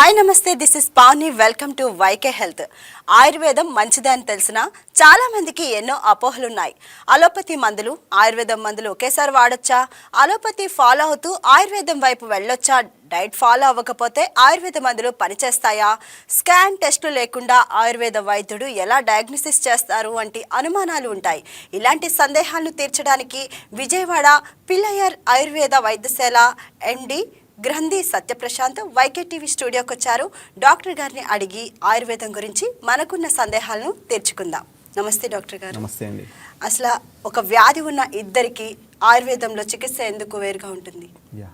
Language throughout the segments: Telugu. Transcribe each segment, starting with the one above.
Hi namaste. This is Pavani welcome to YK health ఆయుర్వేదం మంచిదే అని తెలిసిన చాలా మందికి ఎన్నో అపోహలున్నాయి. అలోపతి మందులు ఆయుర్వేదం మందులు ఒకేసారి వాడొచ్చా? అలోపతి ఫాలో అవుతూ ఆయుర్వేదం వైపు వెళ్ళొచ్చా? డైట్ ఫాలో అవ్వకపోతే ఆయుర్వేద మందులు పనిచేస్తాయా? స్కాన్ టెస్టులు లేకుండా ఆయుర్వేద వైద్యుడు ఎలా డయాగ్నోసిస్ చేస్తారు? వంటి అనుమానాలు ఉంటాయి. ఇలాంటి సందేహాలను తీర్చడానికి విజయవాడ పిల్లయర్ ఆయుర్వేద వైద్యశాల ఎండి గ్రంథి సత్యప్రశాంత్ వైకే టీవీ స్టూడియోకి వచ్చారు. డాక్టర్ గారిని అడిగి ఆయుర్వేదం గురించి మనకున్న సందేహాలను తీర్చుకుందాం. నమస్తే డాక్టర్ గారు. నమస్తే అండి. అసలు ఒక వ్యాధి ఉన్న ఇద్దరికి ఆయుర్వేదంలో చికిత్స ఎందుకు వేరుగా ఉంటుంది? యా.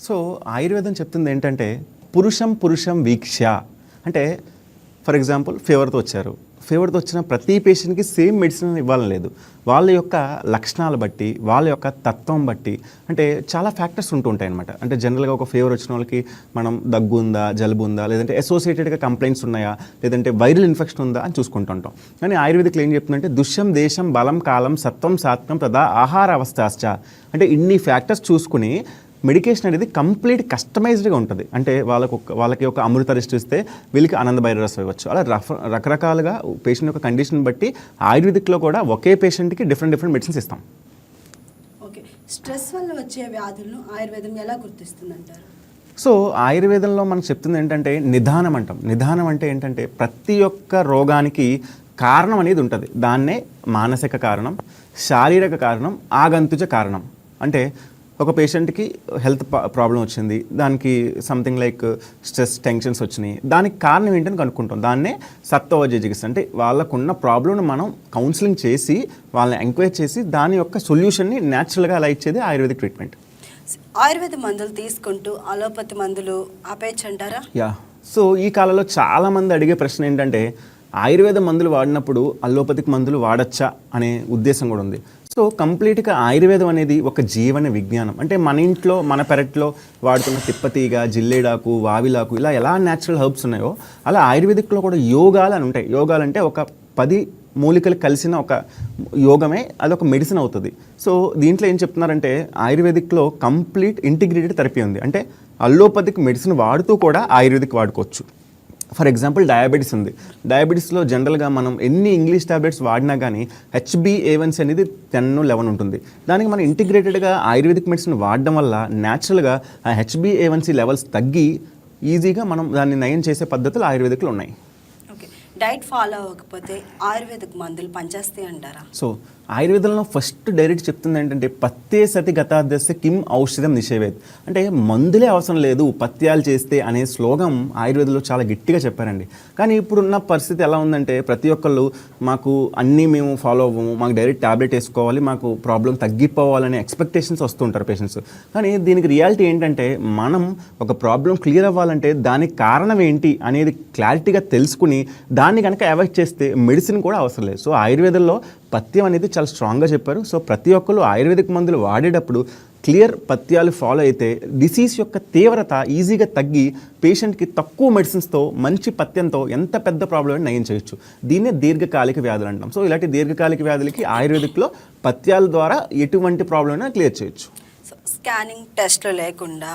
సో ఆయుర్వేదం చెప్తుంది ఏంటంటే పురుషం పురుషం వీక్ష. అంటే ఫర్ ఎగ్జాంపుల్ ఫీవర్తో వచ్చారు. ఫీవర్తో వచ్చిన ప్రతి పేషెంట్కి సేమ్ మెడిసిన్ ఇవ్వాలని లేదు. వాళ్ళ యొక్క లక్షణాలు బట్టి వాళ్ళ యొక్క తత్వం బట్టి అంటే చాలా ఫ్యాక్టర్స్ ఉంటూ ఉంటాయి అనమాట అంటే జనరల్గా ఒక ఫీవర్ వచ్చిన వాళ్ళకి మనం దగ్గు ఉందా జలుబు ఉందా లేదంటే అసోసియేటెడ్గా కంప్లైంట్స్ ఉన్నాయా లేదంటే వైరల్ ఇన్ఫెక్షన్ ఉందా అని చూసుకుంటుంటాం కానీ ఆయుర్వేదిక్లో ఏం చెప్తుందంటే దుష్యం దేశం బలం కాలం సత్వం సాత్వం తదా ఆహార అవస్థాశ్చ. అంటే ఇన్ని ఫ్యాక్టర్స్ చూసుకుని మెడికేషన్ అనేది కంప్లీట్ కస్టమైజ్డ్గా ఉంటుంది. అంటే వాళ్ళకు వాళ్ళకి ఒక అమృత రెస్ట్ ఇస్తే వీళ్ళకి ఆనంద భైరరసం ఇవ్వచ్చు అలా రఫ రకరకాలుగా పేషెంట్ యొక్క కండిషన్ బట్టి ఆయుర్వేదిక్లో కూడా ఒకే పేషెంట్కి డిఫరెంట్ డిఫరెంట్ మెడిసిన్స్ ఇస్తాం. ఓకే. స్ట్రెస్ వల్ల వచ్చే వ్యాధులను ఆయుర్వేదం ఎలా గుర్తిస్తుందంటారు? సో ఆయుర్వేదంలో మనకు చెప్తుంది ఏంటంటే నిదానం అంటాం. నిదానం అంటే ఏంటంటే ప్రతి ఒక్క రోగానికి కారణం అనేది ఉంటుంది. దాన్నే మానసిక కారణం శారీరక కారణం ఆగంతుజ కారణం. అంటే ఒక పేషెంట్కి హెల్త్ ప్రాబ్లం వచ్చింది. దానికి సంథింగ్ లైక్ స్ట్రెస్ టెన్షన్స్ వచ్చినాయి. దానికి కారణం ఏంటని కనుక్కుంటాం. దాన్నే సత్వవజ చికిత్స అంటే వాళ్ళకున్న ప్రాబ్లమ్ని మనం కౌన్సిలింగ్ చేసి వాళ్ళని ఎంక్వైరీ చేసి దాని యొక్క సొల్యూషన్ని న్యాచురల్గా అలా ఇచ్చేది ఆయుర్వేదిక్ ట్రీట్మెంట్ ఆయుర్వేద మందులు తీసుకుంటూ అలోపతి మందులు ఆపేయచ్చు అంటారా? యా. సో ఈ కాలంలో చాలామంది అడిగే ప్రశ్న ఏంటంటే ఆయుర్వేద మందులు వాడినప్పుడు అల్లోపతిక్ మందులు వాడచ్చా అనే ఉద్దేశం కూడా ఉంది. సో కంప్లీట్గా ఆయుర్వేదం అనేది ఒక జీవన విజ్ఞానం. అంటే మన ఇంట్లో మన పెరట్లో వాడుతున్న తిప్పతీగ జిల్లేడాకు వావిలాకు ఇలా ఎలా న్యాచురల్ హర్బ్స్ ఉన్నాయో అలా ఆయుర్వేదిక్లో కూడా యోగాలు అని ఉంటాయి. యోగాలు అంటే ఒక పది మూలికలు కలిసిన ఒక యోగమే అదొక మెడిసిన్ అవుతుంది. సో దీంట్లో ఏం చెప్తున్నారంటే ఆయుర్వేదిక్లో కంప్లీట్ ఇంటిగ్రేటెడ్ థెరపీ ఉంది. అంటే అల్లోపతిక్ మెడిసిన్ వాడుతూ కూడా ఆయుర్వేదిక్ వాడుకోవచ్చు. ఫర్ ఎగ్జాంపుల్ డయాబెటీస్ ఉంది. డయాబెటీస్లో జనరల్గా మనం ఎన్ని ఇంగ్లీష్ టాబ్లెట్స్ వాడినా కానీ హెచ్బిఏవన్సీ అనేది టెన్ లెవెన్ ఉంటుంది. దానికి మనం ఇంటిగ్రేటెడ్గా ఆయుర్వేదిక్ మెడిసిన్ వాడడం వల్ల న్యాచురల్గా ఆ హెచ్బిఏవన్సీ లెవెల్స్ తగ్గి ఈజీగా మనం దాన్ని నయం చేసే పద్ధతులు ఆయుర్వేదిక్లో ఉన్నాయి. ఓకే. డైట్ ఫాలో అవ్వకపోతే ఆయుర్వేదిక్ మందులు పనిచేస్తాయి అంటారా సో ఆయుర్వేదంలో ఫస్ట్ డైరెక్ట్ చెప్తుంది ఏంటంటే పత్తే సతి గతాదస్య కిమ్ ఔషధం నిషేవేద్ అంటే మందులే అవసరం లేదు పత్యాలు చేస్తే అనే శ్లోగం ఆయుర్వేదంలో చాలా గట్టిగా చెప్పారండి. కానీ ఇప్పుడున్న పరిస్థితి ఎలా ఉందంటే ప్రతి ఒక్కళ్ళు మాకు అన్నీ మేము ఫాలో అవ్వము మాకు డైరెక్ట్ ట్యాబ్లెట్ వేసుకోవాలి మాకు ప్రాబ్లం తగ్గిపోవాలనే ఎక్స్పెక్టేషన్స్ వస్తుంటారు పేషెంట్స్. కానీ దీనికి రియాలిటీ ఏంటంటే మనం ఒక ప్రాబ్లం క్లియర్ అవ్వాలంటే దానికి కారణం ఏంటి అనేది క్లారిటీగా తెలుసుకుని దాన్ని కనుక అవాయిడ్ చేస్తే మెడిసిన్ కూడా అవసరం లేదు. సో ఆయుర్వేదంలో పథ్యం అనేది చాలా స్ట్రాంగ్గా చెప్పారు. సో ప్రతి ఒక్కరు ఆయుర్వేదిక్ మందులు వాడేటప్పుడు క్లియర్ పథ్యాలు ఫాలో అయితే డిసీజ్ యొక్క తీవ్రత ఈజీగా తగ్గి పేషెంట్కి తక్కువ మెడిసిన్స్తో మంచి పథ్యంతో ఎంత పెద్ద ప్రాబ్లం నయం చేయొచ్చు. దీన్నే దీర్ఘకాలిక వ్యాధులు అంటాం. సో ఇలాంటి దీర్ఘకాలిక వ్యాధులకి ఆయుర్వేదిక్లో పథ్యాల ద్వారా ఎటువంటి ప్రాబ్లం అయినా క్లియర్ చేయొచ్చు. సో స్కానింగ్ టెస్ట్లు లేకుండా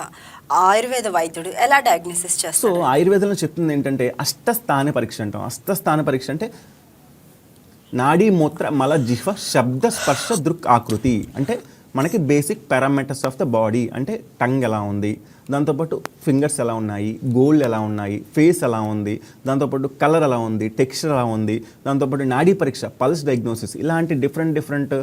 ఆయుర్వేద వైద్యుడు ఎలా డయాగ్నోసిస్ సో చేస్తారు ఆయుర్వేదంలో చెప్తుంది ఏంటంటే అష్టస్థాన పరీక్ష అంటాం. అష్టస్థాన పరీక్ష అంటే నాడీ మూత్ర మల జిహ్వ శబ్ద స్పర్శ దృక్ ఆకృతి. అంటే మనకి basic parameters of the body అంటే టంగ్ ఎలా ఉంది దాంతోపాటు ఫింగర్స్ ఎలా ఉన్నాయి గోల్డ్ ఎలా ఉన్నాయి ఫేస్ ఎలా ఉంది దాంతోపాటు కలర్ ఎలా ఉంది టెక్స్చర్ ఎలా ఉంది దాంతోపాటు నాడీ పరీక్ష పల్స్ డయాగ్నోసిస్ ఇలాంటి different different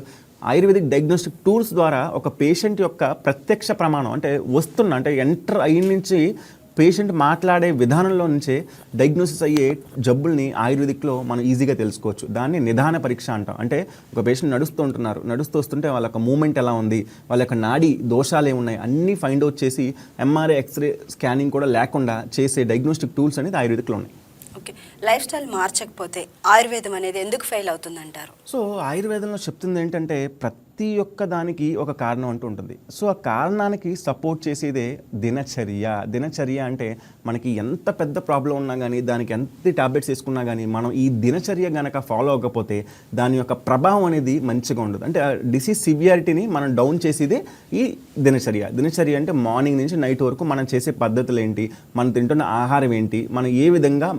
ayurvedic diagnostic tools ద్వారా ఒక పేషెంట్ యొక్క ప్రత్యక్ష ప్రమాణం అంటే వస్తున్న అంటే ఎంటర్ అయిన నుంచి పేషెంట్ మాట్లాడే విధానంలో నుంచే డయాగ్నోసిస్ అయ్యే జబ్బుల్ని ఆయుర్వేదిక్లో మనం ఈజీగా తెలుసుకోవచ్చు. దాన్ని నిదాన పరీక్ష అంటాం. అంటే ఒక పేషెంట్ నడుస్తూ ఉంటున్నారు. నడుస్తూ వస్తుంటే వాళ్ళ యొక్క మూమెంట్ ఎలా ఉంది? వాళ్ళ యొక్క నాడి దోషాలు ఏమున్నాయి? అన్నీ ఫైండ్ అవుట్ చేసి ఎంఆర్ఐ ఎక్స్రే స్కానింగ్ కూడా లేకుండా చేసే డయాగ్నోస్టిక్ టూల్స్ అనేది ఆయుర్వేదిక్లో ఉన్నాయి. ఓకే. లైఫ్ స్టైల్ మార్చకపోతే ఆయుర్వేదం అనేది ఎందుకు ఫెయిల్ అవుతుందంటారు? సో ఆయుర్వేదంలో చెప్తుంది ఏంటంటే ప్రతి ప్రతి ఒక్క దానికి ఒక కారణం అంటూ ఉంటుంది. సో ఆ కారణానికి సపోర్ట్ చేసేదే దినచర్య. దినచర్య అంటే మనకి ఎంత పెద్ద ప్రాబ్లం ఉన్నా కానీ దానికి ఎంత ట్యాబ్లెట్స్ వేసుకున్నా కానీ మనం ఈ దినచర్య గనక ఫాలో అవ్వకపోతే దాని యొక్క ప్రభావం అనేది మంచిగా ఉండదు. అంటే డిసీజ్ సివియారిటీని మనం డౌన్ చేసేదే ఈ దినచర్య. దినచర్య అంటే మార్నింగ్ నుంచి నైట్ వరకు మనం చేసే పద్ధతులు ఏంటి మనం తింటున్న ఆహారం ఏంటి? మనం ఏ విధంగా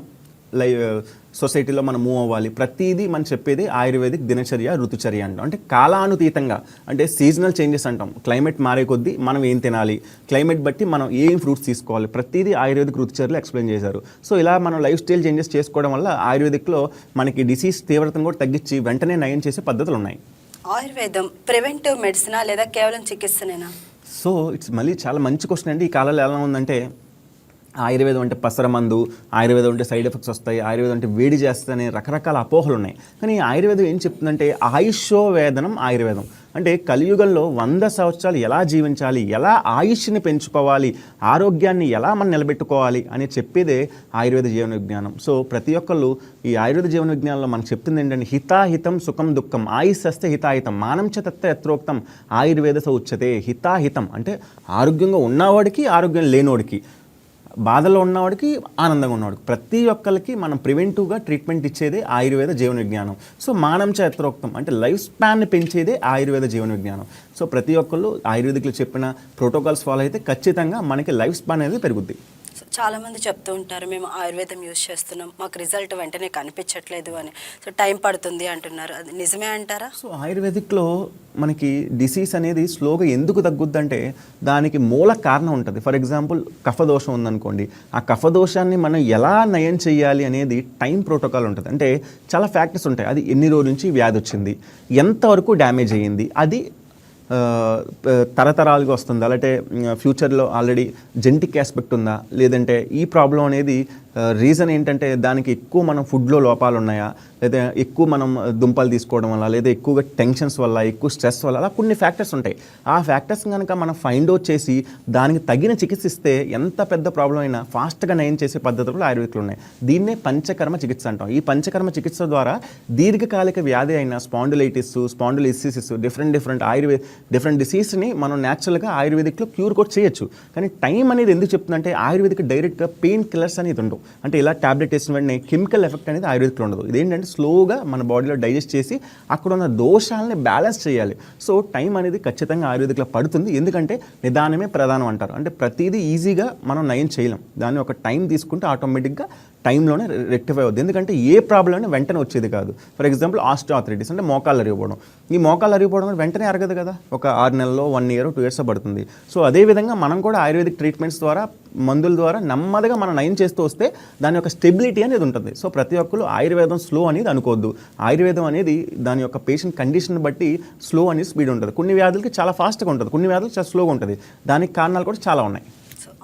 లై సొసైటీలో మనం మూవ్ అవ్వాలి. ప్రతిదీ మనం చెప్పేది ఆయుర్వేదిక్ దినచర్య ఋతుచర్య అంటాం. అంటే కాలానుతీతంగా అంటే సీజనల్ చేంజెస్ అంటాం. క్లైమేట్ మారే కొద్దీ మనం ఏం తినాలి? క్లైమేట్ బట్టి మనం ఏం ఫ్రూట్స్ తీసుకోవాలి? ప్రతిదీ ఆయుర్వేదిక్ ఋతుచర్యలు ఎక్స్ప్లెయిన్ చేశారు. సో ఇలా మనం లైఫ్ స్టైల్ చేంజెస్ చేసుకోవడం వల్ల ఆయుర్వేదిక్లో మనకి డిసీజ్ తీవ్రతను కూడా తగ్గించి వెంటనే నయం చేసే పద్ధతులు ఉన్నాయి. ఆయుర్వేదం ప్రివెంటివ్ మెడిసినా లేదా కేవలం చికిత్సనేనా? సో ఇట్స్ మళ్ళీ చాలా మంచి క్వశ్చన్ అండి. ఈ కాలంలో ఎలా ఉందంటే ఆయుర్వేదం అంటే పసర మందు ఆయుర్వేదం అంటే సైడ్ ఎఫెక్ట్స్ వస్తాయి ఆయుర్వేదం అంటే వేడి చేస్తాయని రకరకాల అపోహలు ఉన్నాయి. కానీ ఆయుర్వేదం ఏం చెప్తుందంటే ఆయుష్యోవేదనం ఆయుర్వేదం. అంటే కలియుగంలో వంద సంవత్సరాలు ఎలా జీవించాలి ఎలా ఆయుష్ని పెంచుకోవాలి ఆరోగ్యాన్ని ఎలా మనం నిలబెట్టుకోవాలి అని చెప్పేదే ఆయుర్వేద జీవన విజ్ఞానం సో ప్రతి ఒక్కళ్ళు ఈ ఆయుర్వేద జీవన విజ్ఞానంలో మనకు చెప్తుంది ఏంటంటే హితాహితం సుఖం దుఃఖం ఆయుష్స్తే హితాహితం మానం చ తత్వ యత్రోక్తం ఆయుర్వేద స హితాహితం. అంటే ఆరోగ్యంగా ఉన్నవాడికి ఆరోగ్యం లేనోడికి. బాధలో ఉన్నవాడికి ఆనందంగా ఉన్నవాడికి. ప్రతి ఒక్కరికి మనం ప్రివెంటివ్గా ట్రీట్మెంట్ ఇచ్చేదే ఆయుర్వేద జీవన విజ్ఞానం. సో మానం చేత్రోక్తం అంటే లైఫ్ స్పాన్ని పెంచేదే ఆయుర్వేద జీవన విజ్ఞానం. సో ప్రతి ఒక్కళ్ళు ఆయుర్వేదికులు చెప్పిన ప్రోటోకాల్స్ ఫాలో అయితే ఖచ్చితంగా మనకి లైఫ్ స్పాన్ అనేది పెరుగుద్ది. చాలామంది చాలా మంది చెప్తూ ఉంటారు మేము ఆయుర్వేదం యూజ్ చేస్తున్నాం మాకు రిజల్ట్ వెంటనే కనిపించట్లేదు అని. సో టైం పడుతుంది అంటున్నారు. అది నిజమే అంటారా? సో ఆయుర్వేదిక్లో మనకి డిసీజ్ అనేది స్లోగా ఎందుకు తగ్గుద్దంటే దానికి మూల కారణం ఉంటుంది. ఫర్ ఎగ్జాంపుల్ కఫదోషం ఉందనుకోండి. ఆ కఫదోషాన్ని మనం ఎలా నయం చేయాలి అనేది టైం ప్రోటోకాల్ ఉంటుంది. అంటే చాలా ఫ్యాక్టర్స్ ఉంటాయి. అది ఎన్ని రోజుల నుంచి వ్యాధి వచ్చింది ఎంతవరకు డ్యామేజ్ అయ్యింది అది తరతరాలుగా వస్తుందా. లేదంటే ఫ్యూచర్లో ఆల్రెడీ జెంటిక్ ఆస్పెక్ట్ ఉందా? లేదంటే ఈ ప్రాబ్లం అనేది రీజన్ ఏంటంటే దానికి ఎక్కువ మనం ఫుడ్లో లోపాలు ఉన్నాయా? లేదా ఎక్కువ మనం దుంపలు తీసుకోవడం వల్ల లేదా ఎక్కువగా టెన్షన్స్ వల్ల ఎక్కువ స్ట్రెస్ వల్ల అలా కొన్ని ఫ్యాక్టర్స్ ఉంటాయి. ఆ ఫ్యాక్టర్స్ కనుక మనం ఫైండ్ అవుట్ చేసి దానికి తగిన చికిత్స ఇస్తే ఎంత పెద్ద ప్రాబ్లం అయినా ఫాస్ట్గా నయం చేసే పద్ధతులు ఆయుర్వేదికలు ఉన్నాయి. దీన్నే పంచకర్మ చికిత్స అంటాం. ఈ పంచకర్మ చికిత్స ద్వారా దీర్ఘకాలిక వ్యాధి అయిన spondylitis spondylosis different different Ayurveda different డిసీజ్ని మనం న్యాచురల్గా ఆయుర్వేదిక్లో క్యూర్ కూడా చేయొచ్చు. కానీ టైం అనేది ఎందుకు చెప్తుందంటే ఆయుర్వేదిక్ డైరెక్ట్గా పెయిన్ కిల్లర్స్ అనేది ఉండవు అంటే ఇలా టాబ్లెట్ వేసిన వెంటనే కెమికల్ ఎఫెక్ట్ అనేది ఆయుర్వేదిక్లో ఉండదు. ఇదేంటంటే స్లోగా మన బాడీలో డైజెస్ట్ చేసి అక్కడ ఉన్న దోషాలని బ్యాలెన్స్ చేయాలి. సో టైం అనేది ఖచ్చితంగా ఆయుర్వేదిక్లో పడుతుంది. ఎందుకంటే నిదానమే ప్రధానం అంటారు. అంటే ప్రతిదీ ఈజీగా మనం నయం చేయలేం. దాన్ని ఒక టైం తీసుకుంటే ఆటోమేటిక్గా టైంలోనే రెక్టిఫై అవుద్ది. ఎందుకంటే ఏ ప్రాబ్లం అయినా వెంటనే వచ్చేది కాదు. ఫర్ ఎగ్జాంపుల్ ఆస్ట్రాథరైటిస్ అంటే మోకాలు అరిగిపోవడం ఈ మోకాలు అరిగిపోవడం వెంటనే అరగదు కదా. ఒక ఆరు నెలల్లో వన్ ఇయర్ టూ ఇయర్స్ పడుతుంది. సో అదేవిధంగా మనం కూడా ఆయుర్వేదిక్ ట్రీట్మెంట్స్ ద్వారా మందుల ద్వారా నెమ్మదిగా మనం నయం చేస్తూ వస్తే దాని యొక్క స్టెబిలిటీ అనేది ఉంటుంది. సో ప్రతి ఒక్కరు ఆయుర్వేదం స్లో అనేది అనుకోవద్దు. ఆయుర్వేదం అనేది దాని యొక్క పేషెంట్ కండిషన్ బట్టి స్లో అనేది స్పీడ్ ఉంటుంది. కొన్ని వ్యాధులకి చాలా ఫాస్ట్గా ఉంటుంది. కొన్ని వ్యాధులు చాలా స్లోగా ఉంటుంది. దానికి కారణాలు కూడా చాలా ఉన్నాయి.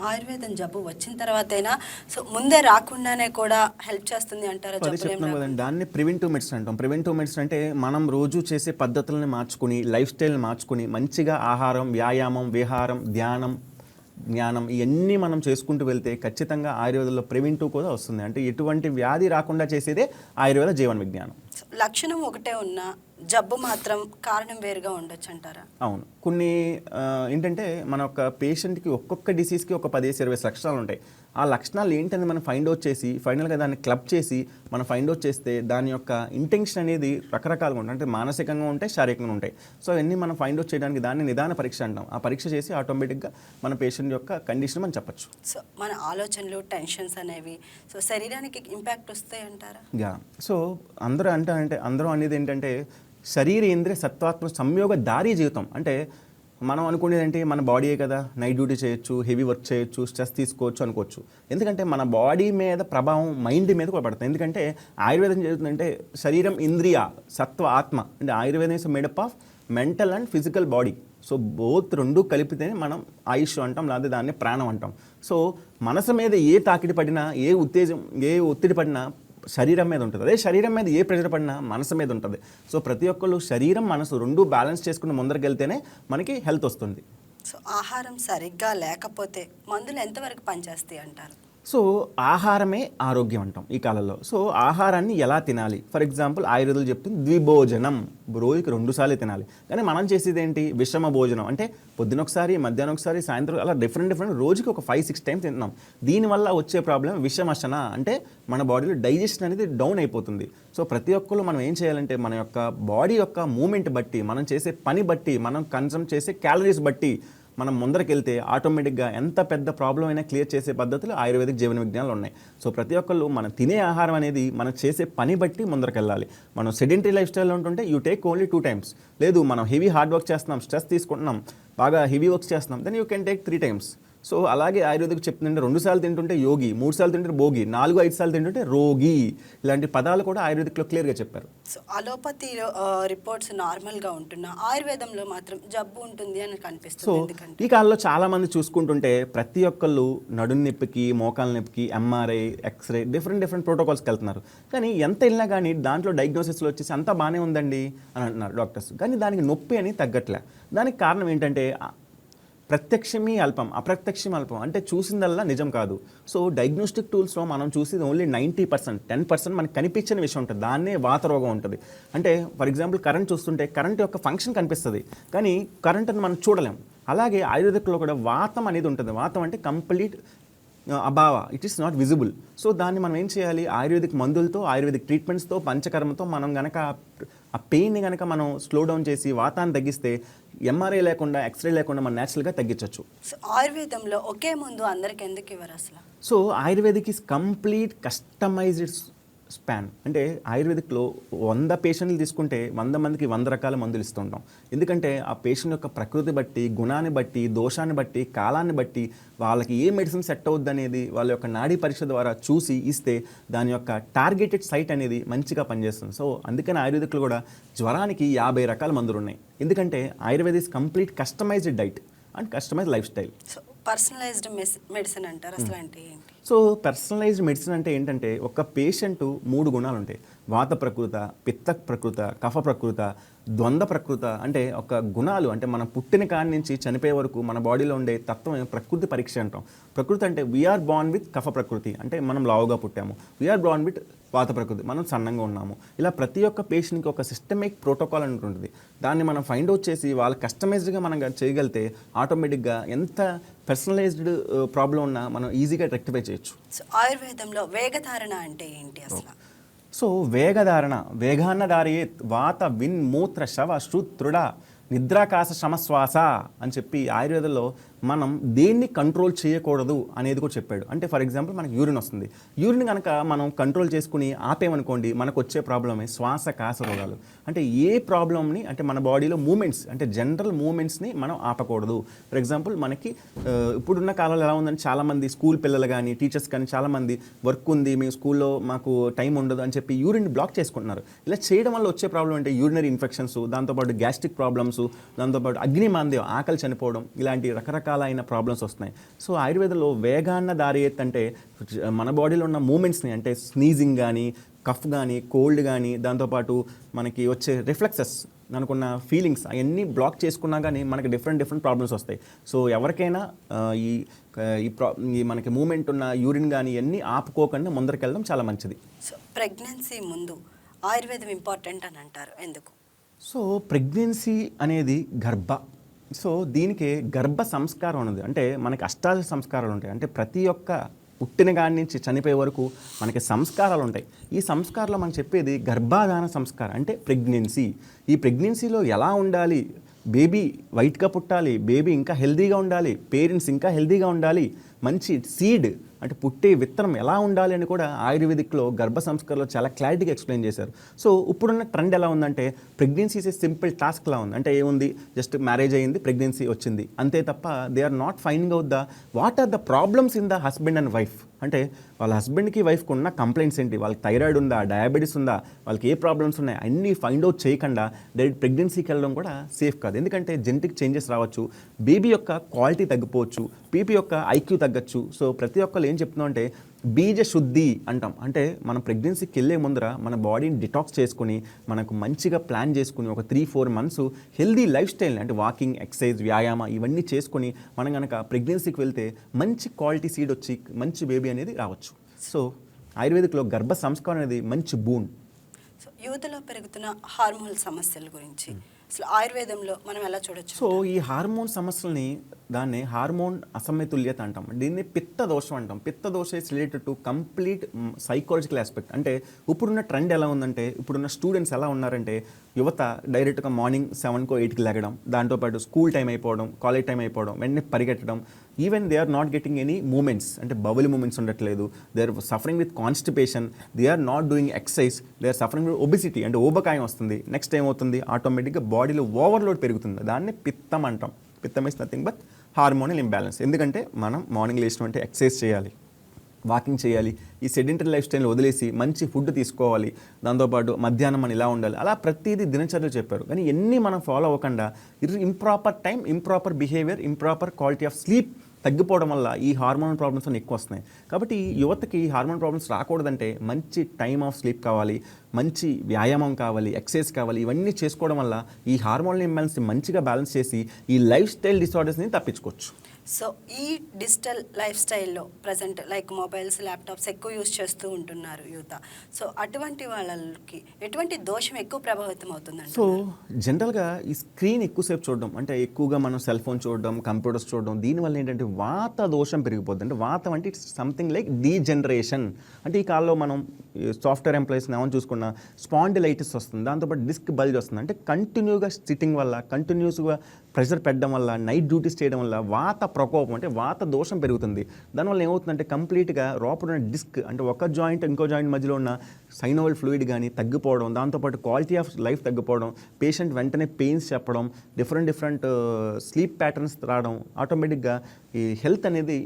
ఆయుర్వేదం జబ్బు వచ్చిన తర్వాతైనా సో ముందే రాకుండానే కూడా హెల్ప్ చేస్తుంది అంటారా కదండి దాన్ని ప్రివెంటివ్ మెడిసిన్ అంటాం. ప్రివెంటివ్ మెడిసిన్ అంటే మనం రోజు చేసే పద్ధతులను మార్చుకుని లైఫ్ స్టైల్ని మార్చుకుని మంచిగా ఆహారం వ్యాయామం విహారం ధ్యానం జ్ఞానం ఇవన్నీ మనం చేసుకుంటూ వెళ్తే ఖచ్చితంగా ఆయుర్వేదంలో ప్రివెంటివ్ కూడా వస్తుంది. అంటే ఎటువంటి వ్యాధి రాకుండా చేసేదే ఆయుర్వేద జీవన విజ్ఞానం. లక్షణం ఒకటే ఉన్నా జబ్బు మాత్రం కారణం వేరుగా ఉండొచ్చు అంటారా అవును. కొన్ని ఏంటంటే మన ఒక పేషెంట్కి ఒక్కొక్క డిసీజ్కి ఒక పదిహేసి ఇరవై లక్షణాలు ఉంటాయి. ఆ లక్షణాలు ఏంటని మనం ఫైండ్ అవుట్ చేసి ఫైనల్గా దాన్ని క్లబ్ చేసి మనం ఫైండ్ అవుట్ చేస్తే దాని యొక్క ఇంటెన్షన్ అనేది రకరకాలుగా ఉంటాయి. అంటే మానసికంగా ఉంటాయి శారీరకంగా ఉంటాయి. సో అవన్నీ మనం ఫైండ్ అవుట్ చేయడానికి దాన్ని నిదాన పరీక్ష అంటాం. ఆ పరీక్ష చేసి ఆటోమేటిక్గా మన పేషెంట్ యొక్క కండిషన్ మనం చెప్పచ్చు. సో మన ఆలోచనలు టెన్షన్స్ అనేవి సో శరీరానికి ఇంపాక్ట్ వస్తాయి అంటారా యా. సో అందరూ అంటే అంటే అందరూ అనేది ఏంటంటే శరీరేంద్రియ సత్వాత్మ సంయోగ దారి జీవితం. అంటే మనం అనుకునేది అంటే మన బాడీయే కదా. నైట్ డ్యూటీ చేయొచ్చు హెవీ వర్క్ చేయొచ్చు స్ట్రెస్ తీసుకోవచ్చు అనుకోవచ్చు. ఎందుకంటే మన బాడీ మీద ప్రభావం మైండ్ మీద కూడా పడుతుంది. ఎందుకంటే ఆయుర్వేదం చేస్తుందంటే శరీరం ఇంద్రియ సత్వ ఆత్మ. అంటే ఆయుర్వేదం is made up of mental and physical body so both రెండు కలిపితేనే మనం ఆయుష్ అంటాం లేదా దాన్ని ప్రాణం అంటాం. సో మనసు మీద ఏ తాకిడి పడినా ఏ ఉత్తేజం ఏ ఒత్తిడి పడినా శరీరం మీద ఉంటుంది. అదే శరీరం మీద ఏ ప్రెషర్ పడినా మనసు మీద ఉంటుంది. సో ప్రతి ఒక్కళ్ళు శరీరం మనసు రెండు బ్యాలెన్స్ చేసుకుని ముందరకెళ్తేనే మనకి హెల్త్ వస్తుంది. సో ఆహారం సరిగ్గా లేకపోతే మందులు ఎంతవరకు పనిచేస్తాయి అంటారు? సో ఆహారమే ఆరోగ్యం అంటాం ఈ కాలంలో. సో ఆహారాన్ని ఎలా తినాలి? ఫర్ ఎగ్జాంపుల్ ఆయుర్వేదాలు చెప్తుంది ద్విభోజనం. రోజుకి రెండు సార్లు తినాలి. కానీ మనం చేసేది ఏంటి విషమ భోజనం. అంటే పొద్దున ఒకసారి మధ్యాహ్నం ఒకసారి సాయంత్రం అలా డిఫరెంట్ డిఫరెంట్ రోజుకి ఒక ఫైవ్ సిక్స్ టైమ్స్ తింటున్నాం. దీనివల్ల వచ్చే ప్రాబ్లం విషమశన. అంటే మన బాడీలో డైజెషన్ అనేది డౌన్ అయిపోతుంది. సో ప్రతి ఒక్కరు మనం ఏం చేయాలంటే మన యొక్క బాడీ యొక్క మూమెంట్ బట్టి మనం చేసే పని బట్టి మనం కన్సమ్ చేసే క్యాలరీస్ బట్టి మనం ముందరకెళ్తే ఆటోమేటిక్గా ఎంత పెద్ద ప్రాబ్లం అయినా క్లియర్ చేసే పద్ధతులు ఆయుర్వేదిక్ జీవన విజ్ఞానాలు ఉన్నాయి. సో ప్రతి ఒక్కళ్ళు మనం తినే ఆహారం అనేది మనం చేసే పని బట్టి ముందరకెళ్ళాలి. మనం సెడెంటరీ లైఫ్ స్టైల్లో ఉంటుంటే you take only two times. లేదు మనం హెవీ హార్డ్ వర్క్ చేస్తున్నాం స్ట్రెస్ తీసుకుంటున్నాం బాగా హెవీ వర్క్స్ చేస్తున్నాం then you can take three times. So అలాగే ఆయుర్వేదిక్ చెప్తుందంటే రెండు సార్లు తింటుంటే యోగి మూడు సార్లు తింటుంటే భోగి నాలుగు ఐదు సార్లు తింటుంటే రోగి. ఇలాంటి పదాలు కూడా ఆయుర్వేదిక్లో క్లియర్గా చెప్పారు. సో అలోపతిలో రిపోర్ట్స్ నార్మల్గా ఉంటున్నా ఆయుర్వేదంలో మాత్రం జబ్బు ఉంటుంది అని సో కనిపిస్తుంది ఎందుకంటే. ఈ కాలంలో చాలా మంది చూసుకుంటుంటే ప్రతి ఒక్కళ్ళు నడుం నొప్పికి మోకాల నొప్పికి MRI X ray different different ప్రోటోకాల్స్కి వెళ్తున్నారు కానీ ఎంత వెళ్ళినా కానీ దాంట్లో డయాగ్నోసిస్లో వచ్చేసి అంతా బాగానే ఉందండి అని అంటున్నారు డాక్టర్స్. కానీ దానికి నొప్పి అని తగ్గట్లే. దానికి కారణం ఏంటంటే ప్రత్యక్షమే అల్పం అప్రత్యక్షం అల్పం. అంటే చూసిందల్లా నిజం కాదు. సో డయాగ్నోస్టిక్ టూల్స్లో మనం చూసేది only ninety percent ten percent మనకి కనిపించని విషయం ఉంటుంది. దాన్నే వాత రోగం ఉంటుంది. అంటే ఫర్ ఎగ్జాంపుల్ కరెంట్ చూస్తుంటే కరెంట్ యొక్క ఫంక్షన్ కనిపిస్తుంది. కానీ కరెంట్ అని మనం చూడలేం. అలాగే ఆయుర్వేదిక్లో కూడా వాతం అనేది ఉంటుంది. వాతం అంటే complete అభావ. It is not visible so దాన్ని మనం ఏం చేయాలి? ఆయుర్వేదిక్ మందులతో ఆయుర్వేదిక్ ట్రీట్మెంట్స్తో పంచకర్మతో మనం గనక ఆ పెయిన్ని గనక మనం స్లో డౌన్ చేసి వాతాన్ని తగ్గిస్తే ఎంఆర్ఐ లేకుండా ఎక్స్రే లేకుండా మనం న్యాచురల్గా తగ్గించవచ్చు సో ఆయుర్వేదంలో ఒకే ముందు అందరికి ఎందుకు ఇవ్వరు అసలు? So Ayurvedic is complete customised span. అంటే ఆయుర్వేదిక్లో వంద పేషెంట్లు తీసుకుంటే వంద మందికి వంద రకాల మందులు ఇస్తుంటాం. ఎందుకంటే ఆ పేషెంట్ యొక్క ప్రకృతి బట్టి గుణాన్ని బట్టి దోషాన్ని బట్టి కాలాన్ని బట్టి వాళ్ళకి ఏ మెడిసిన్ సెట్ అవుద్ది అనేది వాళ్ళ యొక్క నాడీ పరీక్ష ద్వారా చూసి ఇస్తే దాని యొక్క టార్గెటెడ్ సైట్ అనేది మంచిగా పనిచేస్తుంది. సో అందుకని ఆయుర్వేదిక్లో కూడా జ్వరానికి యాభై రకాల మందులు ఉన్నాయి ఎందుకంటే Ayurveda is complete customised diet and customised lifestyle. So personalised medicine అంటారు. అసలు అంటే ఏంటి? సో పర్సనలైజ్డ్ మెడిసిన్ అంటే ఏంటంటే ఒక పేషెంట్ మూడు గుణాలు ఉంటాయి వాత ప్రకృత పిత్త ప్రకృత కఫ ప్రకృత ద్వంద్వ ప్రకృత అంటే ఒక గుణాలు. అంటే మనం పుట్టిన కాడి నుంచి చనిపోయే వరకు మన బాడీలో ఉండే తత్వం ప్రకృతి పరీక్ష అంటాం. ప్రకృతి అంటే వీఆర్ బాన్ విత్ కఫ ప్రకృతి. అంటే మనం లావుగా పుట్టాము. వీఆర్ బాన్ విత్ వాత ప్రకృతి. మనం సన్నంగా ఉన్నాము. ఇలా ప్రతి ఒక్క పేషెంట్కి ఒక సిస్టమిక్ ప్రోటోకాల్ ఉంటుంది దాన్ని మనం ఫైండ్ అవుట్ చేసి వాళ్ళ కస్టమైజ్డ్గా మనం చేయగలిగితే ఆటోమేటిక్గా ఎంత పర్సనలైజ్డ్ ప్రాబ్లం ఉన్నా మనం ఈజీగా రెక్టిఫై చేయొచ్చు. సో ఆయుర్వేదంలో వేగధారణ అంటే ఏంటి అసలు? సో వేగధారణ వేగాన్న దారయేత్ వాత విన్ మూత్ర శవ శృతృడ నిద్రాకాశ శమశ్వాస అని చెప్పి ఆయుర్వేదంలో మనం దేన్ని కంట్రోల్ చేయకూడదు అనేది కూడా చెప్పాడు. అంటే ఫర్ ఎగ్జాంపుల్ మనకు యూరిన్ వస్తుంది. యూరిన్ కనుక మనం కంట్రోల్ చేసుకుని ఆపేమనుకోండి మనకు వచ్చే ప్రాబ్లమే శ్వాస కాస రోగాలు. అంటే ఏ ప్రాబ్లమ్ని అంటే మన బాడీలో మూమెంట్స్ అంటే జనరల్ మూమెంట్స్ని మనం ఆపకూడదు. ఫర్ ఎగ్జాంపుల్ మనకి ఇప్పుడున్న కాలంలో ఎలా ఉందని చాలామంది స్కూల్ పిల్లలు కానీ టీచర్స్ కానీ చాలామంది వర్క్ ఉంది మేము స్కూల్లో మాకు టైం ఉండదు అని చెప్పి యూరిన్ బ్లాక్ చేసుకుంటున్నారు. ఇలా చేయడం వల్ల వచ్చే ప్రాబ్లం అంటే యూరినరీ ఇన్ఫెక్షన్స్ దాంతోపాటు గ్యాస్ట్రిక్ ప్రాబ్లమ్స్ దాంతోపాటు అగ్నిమాంద్యం ఆకలి చనిపోవడం ఇలాంటి రకరకాల రకరకాలైన ప్రాబ్లమ్స్ వస్తున్నాయి. సో ఆయుర్వేదంలో వేగాన్న దారి అంటే మన బాడీలో ఉన్న మూమెంట్స్ని అంటే స్నీజింగ్ కానీ కఫ్ కానీ కోల్డ్ కానీ దాంతోపాటు మనకి వచ్చే రిఫ్లెక్సెస్ మనకున్న ఫీలింగ్స్ అవన్నీ బ్లాక్ చేసుకున్నా కానీ మనకి డిఫరెంట్ డిఫరెంట్ ప్రాబ్లమ్స్ వస్తాయి. సో ఎవరికైనా ఈ ఈ ప్రా ఈ మనకి మూమెంట్ ఉన్న యూరిన్ కానీ ఇవన్నీ ఆపుకోకుండా ముందరికెళ్ళడం చాలా మంచిది. సో ప్రెగ్నెన్సీ ముందు ఆయుర్వేదం ఇంపార్టెంట్ అని అంటారు. ఎందుకు? సో ప్రెగ్నెన్సీ అనేది గర్భ. సో దీనికి గర్భ సంస్కారం ఉన్నది అంటే మనకి అష్టాదశ సంస్కారాలు ఉంటాయి. అంటే ప్రతి ఒక్క పుట్టిన కాడి నుంచి చనిపోయే వరకు మనకి సంస్కారాలు ఉంటాయి. ఈ సంస్కారంలో మనం చెప్పేది గర్భాధాన సంస్కారం అంటే ప్రెగ్నెన్సీ. ఈ ప్రెగ్నెన్సీలో ఎలా ఉండాలి? బేబీ వైట్గా పుట్టాలి బేబీ ఇంకా హెల్దీగా ఉండాలి పేరెంట్స్ ఇంకా హెల్దీగా ఉండాలి మంచి సీడ్ అంటే పుట్టే విత్తనం ఎలా ఉండాలి అని కూడా ఆయుర్వేదిక్లో గర్భ సంస్కారంలో చాలా క్లారిటీగా ఎక్స్ప్లెయిన్ చేశారు. సో ఇప్పుడున్న ట్రెండ్ ఎలా ఉందంటే ప్రెగ్నెన్సీస్ ఏ సింపుల్ టాస్క్ లా ఉంది. అంటే ఏముంది? జస్ట్ మ్యారేజ్ అయ్యింది ప్రెగ్నెన్సీ వచ్చింది. అంతే తప్ప they are not finding out the what are the problems in the husband and wife అంటే వాళ్ళ హస్బెండ్కి వైఫ్కి ఉన్న కంప్లైంట్స్ ఏంటి? వాళ్ళకి థైరాయిడ్ ఉందా? డయాబెటీస్ ఉందా? వాళ్ళకి ఏ ప్రాబ్లమ్స్ ఉన్నాయి? అన్నీ ఫైండ్ అవుట్ చేయకుండా డైరెక్ట్ ప్రెగ్నెన్సీకి వెళ్ళడం కూడా సేఫ్ కాదు. ఎందుకంటే జెనెటిక్ చేంజెస్ రావచ్చు. బేబీ యొక్క క్వాలిటీ తగ్గిపోవచ్చు. పీపీ యొక్క ఐక్యూ తగ్గచ్చు. సో ప్రతి ఒక్కరు ఏం చెప్తున్నాం అంటే బీజ శుద్ధి అంటాం. అంటే మనం ప్రెగ్నెన్సీకి వెళ్ళే ముందర మన బాడీని డిటాక్స్ చేసుకుని మనకు మంచిగా ప్లాన్ చేసుకుని ఒక three four months healthy lifestyle అంటే వాకింగ్ ఎక్సర్సైజ్ వ్యాయామ ఇవన్నీ చేసుకుని మనం కనుక ప్రెగ్నెన్సీకి వెళ్తే మంచి క్వాలిటీ సీడ్ వచ్చి మంచి బేబీ అనేది రావచ్చు. సో ఆయుర్వేదిక్లో గర్భ సంస్కారం అనేది మంచి బూన్ సో యువతలో పెరుగుతున్న హార్మోన్ సమస్యల గురించి. అసలు ఆయుర్వేదంలో మనం ఎలా చూడొచ్చు? సో ఈ హార్మోన్ సమస్యల్ని దాన్ని హార్మోన్ అసమతుల్యత అంటాం. దీన్ని పిత్త దోషం అంటాం. Pitta dosha is related to complete psychological aspect అంటే ఇప్పుడున్న ట్రెండ్ ఎలా ఉందంటే ఇప్పుడున్న స్టూడెంట్స్ ఎలా ఉన్నారంటే యువత డైరెక్ట్గా మార్నింగ్ సెవెన్కో ఎయిట్కి లెగడం దాంతోపాటు స్కూల్ టైం అయిపోవడం కాలేజ్ టైం అయిపోవడం వెంటనే పరిగెట్టడం. Even they are not getting any moments అంటే బబుల్ మూమెంట్స్ ఉండట్లేదు. They are suffering with constipation they are not doing exercise they are suffering with obesity అంటే ఊబకాయం వస్తుంది. నెక్స్ట్ ఏమవుతుంది? ఆటోమేటిక్గా బాడీలో ఓవర్లోడ్ పెరుగుతుంది. దాన్ని పిత్తం అంటాం. పిత్తం is nothing but hormonal imbalance. ఎందుకంటే మనం మార్నింగ్ లేచినటువంటి ఎక్సర్సైజ్ చేయాలి వాకింగ్ చేయాలి ఈ సెడెంటరీ లైఫ్ స్టైల్ వదిలేసి మంచి ఫుడ్ తీసుకోవాలి దాంతోపాటు మధ్యాహ్నం మనం ఇలా ఉండాలి. అలా ప్రతిదీ దినచర్యలు చెప్పారు. కానీ ఎన్ని మనం ఫాలో అవ్వకుండా improper time improper behaviour improper quality of sleep తగ్గిపోవడం వల్ల ఈ హార్మోన్ ప్రాబ్లమ్స్ అని ఎక్కువ వస్తున్నాయి. కాబట్టి ఈ యువతకి హార్మోన్ ప్రాబ్లమ్స్ రాకూడదంటే మంచి టైం ఆఫ్ స్లీప్ కావాలి మంచి వ్యాయామం కావాలి ఎక్సర్సైజ్ కావాలి ఇవన్నీ చేసుకోవడం వల్ల ఈ హార్మోన్ ఇంబ్యాలెన్స్ మంచిగా బ్యాలెన్స్ చేసి ఈ లైఫ్ స్టైల్ డిసార్డర్స్ని తప్పించుకోవచ్చు. సో ఈ డిజిటల్ లైఫ్ స్టైల్లో ప్రజెంట్ లైక్ మొబైల్స్ ల్యాప్టాప్స్ ఎక్కువ యూస్ చేస్తూ ఉంటున్నారు యువత. సో అటువంటి వాళ్ళకి ఎటువంటి దోషం ఎక్కువ ప్రభావితం అవుతుందండి సో జనరల్గా ఈ స్క్రీన్ ఎక్కువసేపు చూడడం అంటే ఎక్కువగా మనం సెల్ ఫోన్ చూడడం కంప్యూటర్స్ చూడడం దీనివల్ల ఏంటంటే వాత దోషం పెరిగిపోతుంది అంటే వాతం అంటే ఇట్స్ సంథింగ్ లైక్ డీజనరేషన్ అంటే ఈ కాలంలో మనం సాఫ్ట్వేర్ ఎంప్లాయీస్ ఏమని చూసుకున్న స్పాండిలైటిస్ వస్తుంది దాంతోపాటు డిస్క్ బల్జ్ వస్తుంది. అంటే కంటిన్యూగా సిట్టింగ్ వల్ల కంటిన్యూస్గా ప్రెషర్ పెట్టడం వల్ల నైట్ డ్యూటీస్ చేయడం వల్ల వాత ప్రకోపం అంటే వాత దోషం పెరుగుతుంది. దానివల్ల ఏమవుతుందంటే కంప్లీట్గా లోపల ఉన్న డిస్క్ అంటే ఒక జాయింట్ ఇంకో జాయింట్ మధ్యలో ఉన్న సైనోవల్ ఫ్లూయిడ్ కానీ తగ్గిపోవడం దాంతోపాటు క్వాలిటీ ఆఫ్ లైఫ్ తగ్గిపోవడం పేషెంట్ వెంటనే పెయిన్స్ చెప్పడం డిఫరెంట్ డిఫరెంట్ స్లీప్ ప్యాటర్న్స్ రావడం ఆటోమేటిక్గా ఈ హెల్త్ అనేది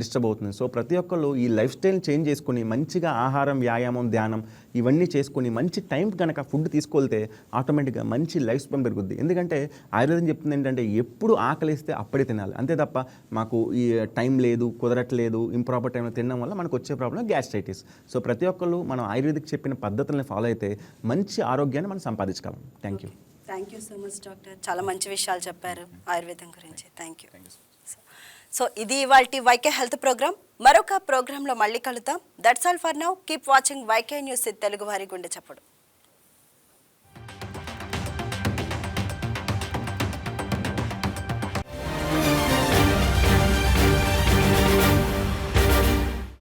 డిస్టర్బ్ అవుతుంది. సో ప్రతి ఒక్కళ్ళు ఈ లైఫ్ స్టైల్ చేంజ్ చేసుకుని మంచిగా ఆహారం వ్యాయామం ధ్యానం ఇవన్నీ చేసుకుని మంచి టైం కనుక ఫుడ్ తీసుకొల్తే ఆటోమేటిక్గా మంచి లైఫ్ స్పాన్ పెరుగుద్ది. ఎందుకంటే ఆయుర్వేదం చెప్తుంది ఏంటంటే ఎప్పుడు ఆకలిస్తే అప్పుడే తినాలి. అంతే తప్ప మాకు ఈ టైం లేదు కుదరట్లేదు ఇంప్రాపర్ టైంలో తినడం వల్ల మనకు వచ్చే ప్రాబ్లం గ్యాస్ట్రైటిస్. సో ప్రతి ఒక్కళ్ళు మనం ఆయుర్వేదిక్ చెప్పిన పద్ధతులను ఫాలో అయితే మంచి ఆరోగ్యాన్ని మనం సంపాదించగలం thank you thank you so much doctor చాలా మంచి విషయాలు చెప్పారు ఆయుర్వేదం గురించి. థ్యాంక్ యూ సో ఇది ఇవాళ వైకే హెల్త్ ప్రోగ్రామ్. మరొక ప్రోగ్రాంలో మళ్ళీ కలుద్దాం. That's all for now keep watching YK news Telugu వారి గుండె చప్పుడు.